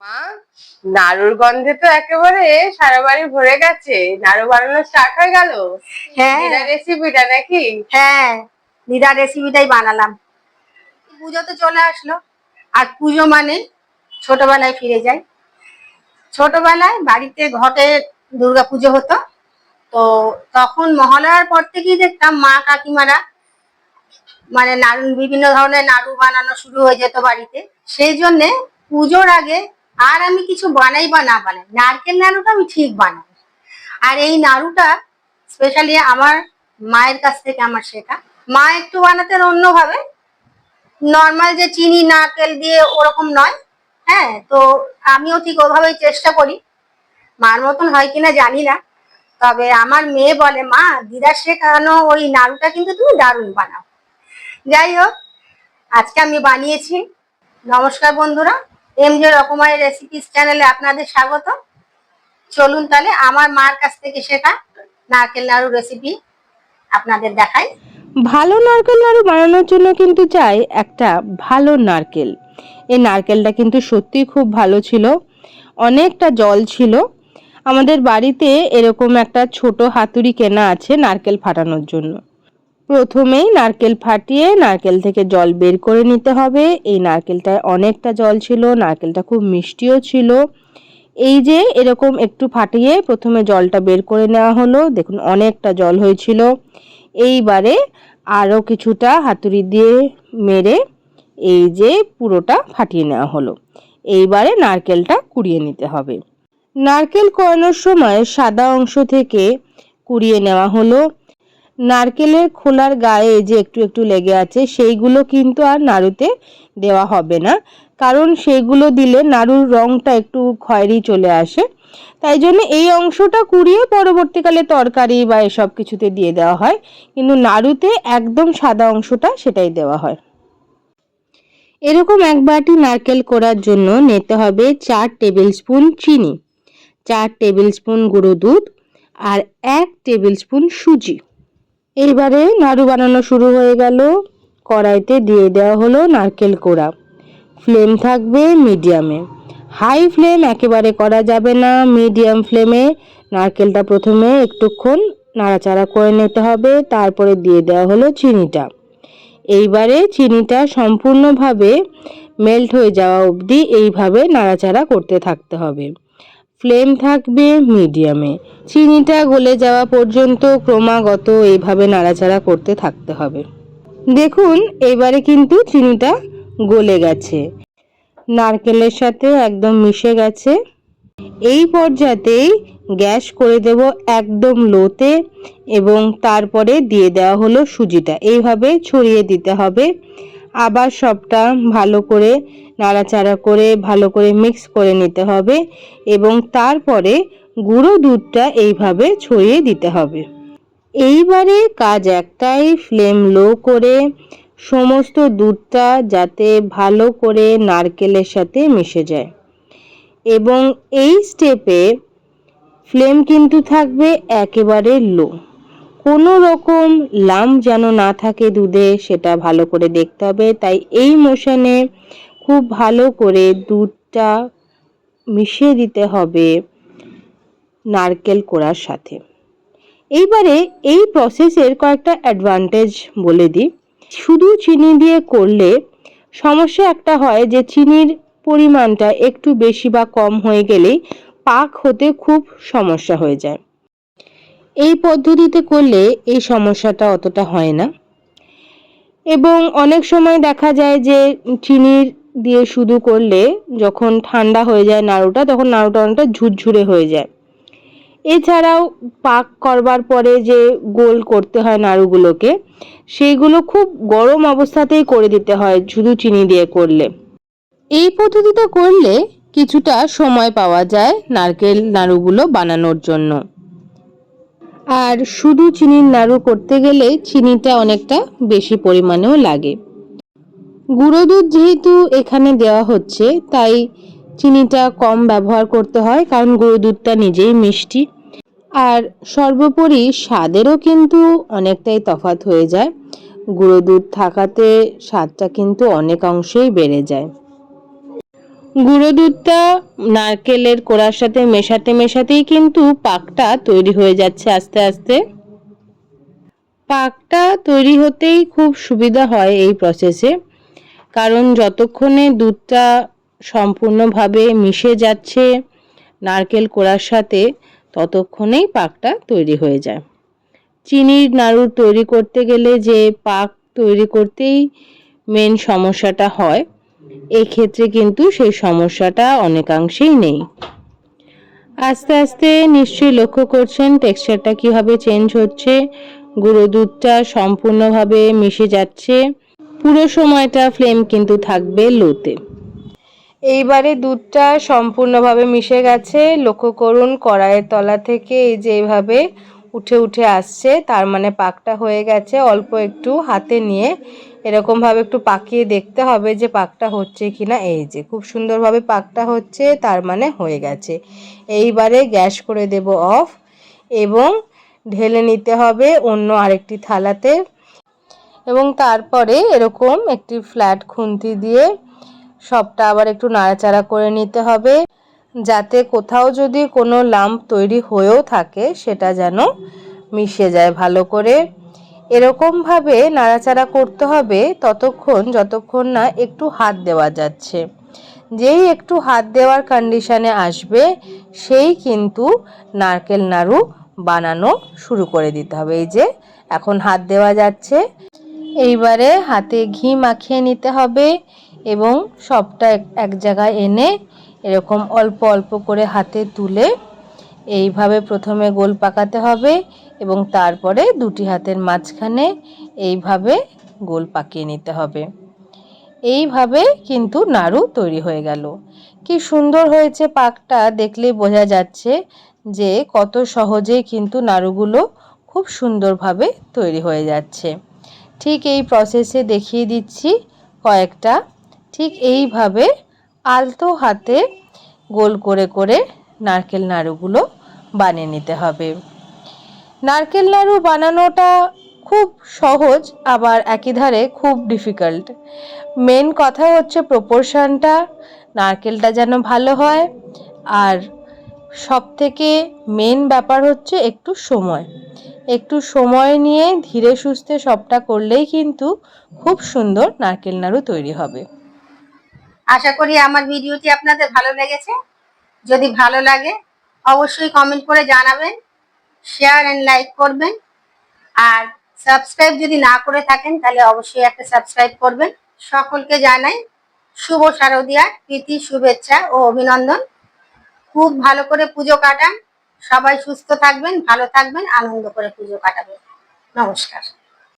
মা নাড়ুর গন্ধে তো একেবারে সারা বাড়ি ভরে গেছে। নাড়ু বানানো স্টার্ট হয়ে গেল? হ্যাঁ। রেসিপিটা নাকি? হ্যাঁ দিদা রেসিপিটাই বানালাম। পুজো তো চলে আসলো। আর পুজো মানে ছোটবেলায় ফিরে যাই। ছোটবেলায় বাড়িতে ঘটে দুর্গা পুজো হতো। তো তখন মহালয়ার পর থেকেই দেখতাম মা কাকিমারা মানে নাড়ু বিভিন্ন ধরনের নাড়ু বানানো শুরু হয়ে যেত বাড়িতে। সেই জন্যে পুজোর আগে আর আমি কিছু বানাই বা না বানাই? নারকেল নাড়ুটা আমি ঠিক বানাই। আর এই নাড়ুটা স্পেশালি আমার মায়ের কাছ থেকে আমার শেখা। মা একটু বানাতেন অন্যভাবে। নর্মাল যে চিনি, নারকেল দিয়ে ওরকম নয়। হ্যাঁ তো আমিও ঠিক ওভাবেই চেষ্টা করি। মার মতন হয় কিনা জানি না। তবে আমার মেয়ে বলে, মা, দিদা শেখানো ওই নাড়ুটা কিন্তু তুমি দারুণ বানাও। যাই হোক, আজকে আমি বানিয়েছি। নমস্কার বন্ধুরা। এম জে রকমারি রেসিপিস চ্যানেলে আপনাদের স্বাগত চলুন তাহলে আমার মার কাছ থেকে শেখা নারকেল নাড়ু রেসিপি আপনাদের দেখাই। ভালো নারকেল নাড়ু বানানোর জন্য কিন্তু চাই একটা ভালো নারকেল। এই নারকেলটা কিন্তু সত্যিই খুব ভালো ছিল, অনেকটা জল ছিল। আমাদের বাড়িতে এরকম একটা ছোট হাতুড়ি কেনা আছে নারকেল ফাটানোর জন্য। প্রথমেই নারকেল ফাটিয়ে নারকেল থেকে জল বের করে নিতে হবে। এই নারকেলটায় অনেকটা জল ছিল, নারকেলটা খুব মিষ্টিও ছিল। এই যে এরকম একটু ফাটিয়ে প্রথমে জলটা বের করে নেওয়া হলো, দেখুন অনেকটা জল হয়েছিল। এইবারে আরও কিছুটা হাতুড়ি দিয়ে মেরে এই যে পুরোটা ফাটিয়ে নেওয়া হলো। এইবারে নারকেলটা কুড়িয়ে নিতে হবে। নারকেল কোয়ানোর সময় সাদা অংশ থেকে কুড়িয়ে নেওয়া হলো। নারকেলের খোলার গায়ে যে একটু একটু লেগে আছে, সেইগুলো কিন্তু আর নাড়ুতে দেওয়া হবে না। কারণ সেইগুলো দিলে নাড়ুর রঙটা একটু খয়েরি চলে আসে। তাই জন্য এই অংশটা কুড়িয়ে পরবর্তীকালে তরকারি বা এসব কিছুতে দিয়ে দেওয়া হয়। কিন্তু নাড়ুতে একদম সাদা অংশটা সেটাই দেওয়া হয়। এরকম এক বাটি নারকেল করার জন্য নিতে হবে চার টেবিল স্পুন চিনি, চার টেবিল স্পুন গুঁড়ো দুধ আর এক টেবিল স্পুন সুজি। এইবারে নাড়ু বানানো শুরু হয়ে গেল। কড়াইতে দিয়ে দেওয়া হলো নারকেল কোড়া। ফ্লেম থাকবে মিডিয়ামে। হাই ফ্লেম একেবারে করা যাবে না। মিডিয়াম ফ্লেমে নারকেলটা প্রথমে একটুক্ষণ নাড়াচাড়া করে নিতে হবে। তারপরে দিয়ে দেওয়া হলো চিনিটা। এইবারে চিনিটা সম্পূর্ণভাবে মেল্ট হয়ে যাওয়া অবধি এইভাবে নাড়াচাড়া করতে থাকতে হবে। ফ্লেম থাকবে মিডিয়ামে। চিনিটা গলে যাওয়া পর্যন্ত ক্রমাগত এইভাবে নাড়াচাড়া করতে থাকতে হবে। দেখুন, এবারে কিন্তু চিনিটা গলে গেছে। নারকেলের সাথে একদম মিশে গেছে। এই পর্যাতেই গ্যাস করে দেব একদম লোতে এবং তারপরে দিয়ে দেওয়া হলো সুজিটা। এইভাবে ছড়িয়ে দিতে হবে। আবার সবটা ভালো করে নাড়াচাড়া করে, ভালো করে মিক্স করে নিতে হবে এবং তারপরে গুঁড়ো দুধটা এইভাবে ছড়িয়ে দিতে হবে। এইবারে কাজ একটাই ফ্লেম লো করে সমস্ত দুধটা যাতে ভালো করে নারকেলের সাথে মিশে যায়। এবং এই স্টেপে ফ্লেম কিন্তু থাকবে একেবারে লো কোনো রকম লাম যেন না থাকে দুধে, সেটা ভালো করে দেখতে হবে। তাই এই মোশনে খুব ভালো করে দুধটা মিশিয়ে দিতে হবে নারকেল কোড়ার সাথে। এইবারে এই প্রসেসের কয়েকটা অ্যাডভান্টেজ বলে দিই। শুধু চিনি দিয়ে করলে সমস্যা একটা হয় যে, চিনির পরিমাণটা একটু বেশি বা কম হয়ে গেলেই পাক হতে খুব সমস্যা হয়ে যায়। এই পদ্ধতিতে করলে এই সমস্যাটা অতটা হয় না। এবং অনেক সময় দেখা যায় যে চিনির দিয়ে শুধু করলে যখন ঠান্ডা হয়ে যায় নাড়ুটা, তখন নাড়ুটা অনেকটা ঝুরঝুরে হয়ে যায়। এছাড়াও পাক করবার পরে যে গোল করতে হয় নাড়ুগুলোকে সেইগুলো খুব গরম অবস্থাতেই করে দিতে হয় শুধু চিনি দিয়ে করলে। এই পদ্ধতিতে করলে কিছুটা সময় পাওয়া যায় নারকেল নাড়ুগুলো বানানোর জন্য। আর শুধু চিনির নাড়ু করতে গেলে চিনিটা অনেকটা বেশি পরিমাণেও লাগে। গুঁড়ো দুধ যেহেতু এখানে দেওয়া হচ্ছে, তাই চিনিটা কম ব্যবহার করতে হয়, কারণ গুঁড়ো দুধটা নিজেই মিষ্টি। আর সর্বোপরি স্বাদেরও কিন্তু অনেকটাই তফাৎ হয়ে যায়। গুঁড়ো দুধ থাকাতে স্বাদটা কিন্তু অনেক অংশেই বেড়ে যায়। গুঁড়ো দুধটা নারকেলের কোড়ার সাথে মেশাতে মেশাতেই কিন্তু পাকটা তৈরি হয়ে যাচ্ছে আস্তে আস্তে। পাকটা তৈরি হতেই খুব সুবিধা হয় এই প্রসেসে কারণ যতক্ষণে দুধটা সম্পূর্ণভাবে মিশে যাচ্ছে নারকেল কোড়ার সাথে, ততক্ষণেই পাকটা তৈরি হয়ে যায়। চিনির নাড়ু তৈরি করতে গেলে যে পাক তৈরি করতেই মেন সমস্যাটা হয়। এই ক্ষেত্রে কিন্তু সেই সমস্যাটা অনেকাংশেই নেই। আস্তে আস্তে নিশ্চয়ই লক্ষ্য করছেন টেক্সচারটা কীভাবে চেঞ্জ হচ্ছে, গুঁড়ো দুধটা সম্পূর্ণভাবে মিশে যাচ্ছে, পুরো সময়টা ফ্লেম কিন্তু থাকবে লোতে। এইবারে দুধটা সম্পূর্ণভাবে মিশে গেছে, লক্ষ্য করুন কড়াইয়ের তলা থেকে এই যে এইভাবে উঠে উঠে আসছে, তার মানে পাকটা হয়ে গেছে। অল্প একটু হাতে নিয়ে এরকমভাবে একটু পাকিয়ে দেখতে হবে যে পাকটা হচ্ছে কি না এই যে খুব সুন্দরভাবে পাকটা হচ্ছে, তার মানে হয়ে গেছে। এইবারে গ্যাস করে দেব অফ এবং ঢেলে নিতে হবে অন্য আরেকটি থালাতে। এবং তারপরে এরকম একটি ফ্ল্যাট খুন্তি দিয়ে সবটা আবার একটু নাড়াচাড়া করে নিতে হবে। যাতে কোথাও যদি কোনো লাম্প তৈরি হয়েও থাকে, সেটা যেন মিশে যায় ভালো করে। এরকমভাবে নাড়াচাড়া করতে হবে ততক্ষণ, যতক্ষণ না একটু হাত দেওয়া যাচ্ছে। যেই একটু হাত দেওয়ার কন্ডিশানে আসবে, সেই কিন্তু নারকেল নাড়ু বানানো শুরু করে দিতে হবে। এই যে, এখন হাত দেওয়া যাচ্ছে। এইবারে হাতে ঘি মাখিয়ে নিতে হবে এবং সবটা এক- জায়গায় এনে এরকম অল্প অল্প করে হাতে তুলে এইভাবে প্রথমে গোল পাকাতে হবে এবং তারপরে দুটি হাতের মাঝখানে এইভাবে গোল পাকিয়ে নিতে হবে। এইভাবে কিন্তু নাড়ু তৈরি হয়ে গেল। কি সুন্দর হয়েছে পাকটা, দেখলেই বোঝা যাচ্ছে যে কত সহজেই কিন্তু নাড়ুগুলো খুব সুন্দরভাবে তৈরি হয়ে যাচ্ছে। ঠিক এই প্রসেসে দেখিয়ে দিচ্ছি কয়েকটা। ঠিক এইভাবে আলতো হাতে গোল করে করে নারকেল নাড়ুগুলো বানিয়ে নিতে হবে। নারকেল নাড়ু বানানোটা খুব সহজ, আবার একই ধারে খুব ডিফিকাল্ট মেন কথা হচ্ছে প্রপোর্শনটা নারকেলটা যেন ভালো হয়, আর সব থেকে মেন ব্যাপার হচ্ছে একটু সময়। একটু সময় নিয়ে ধীরে সুস্থে সবটা করলেই কিন্তু খুব সুন্দর নারকেল নাড়ু তৈরি হবে। আশা করি আমার ভিডিওটি আপনাদের ভালো লেগেছে। যদি ভালো লাগে, অবশ্যই কমেন্ট করে জানাবেন শেয়ার অ্যান্ড লাইক করবেন। আর সাবস্ক্রাইব যদি না করে থাকেন, তাহলে অবশ্যই একটা সাবস্ক্রাইব করবেন। সকলকে জানাই শুভ শারদিয়ার প্রীতি, শুভেচ্ছা ও অভিনন্দন। খুব ভালো করে পুজো কাটান। সবাই সুস্থ থাকবেন, ভালো থাকবেন, আনন্দ করে পুজো কাটাবেন। নমস্কার।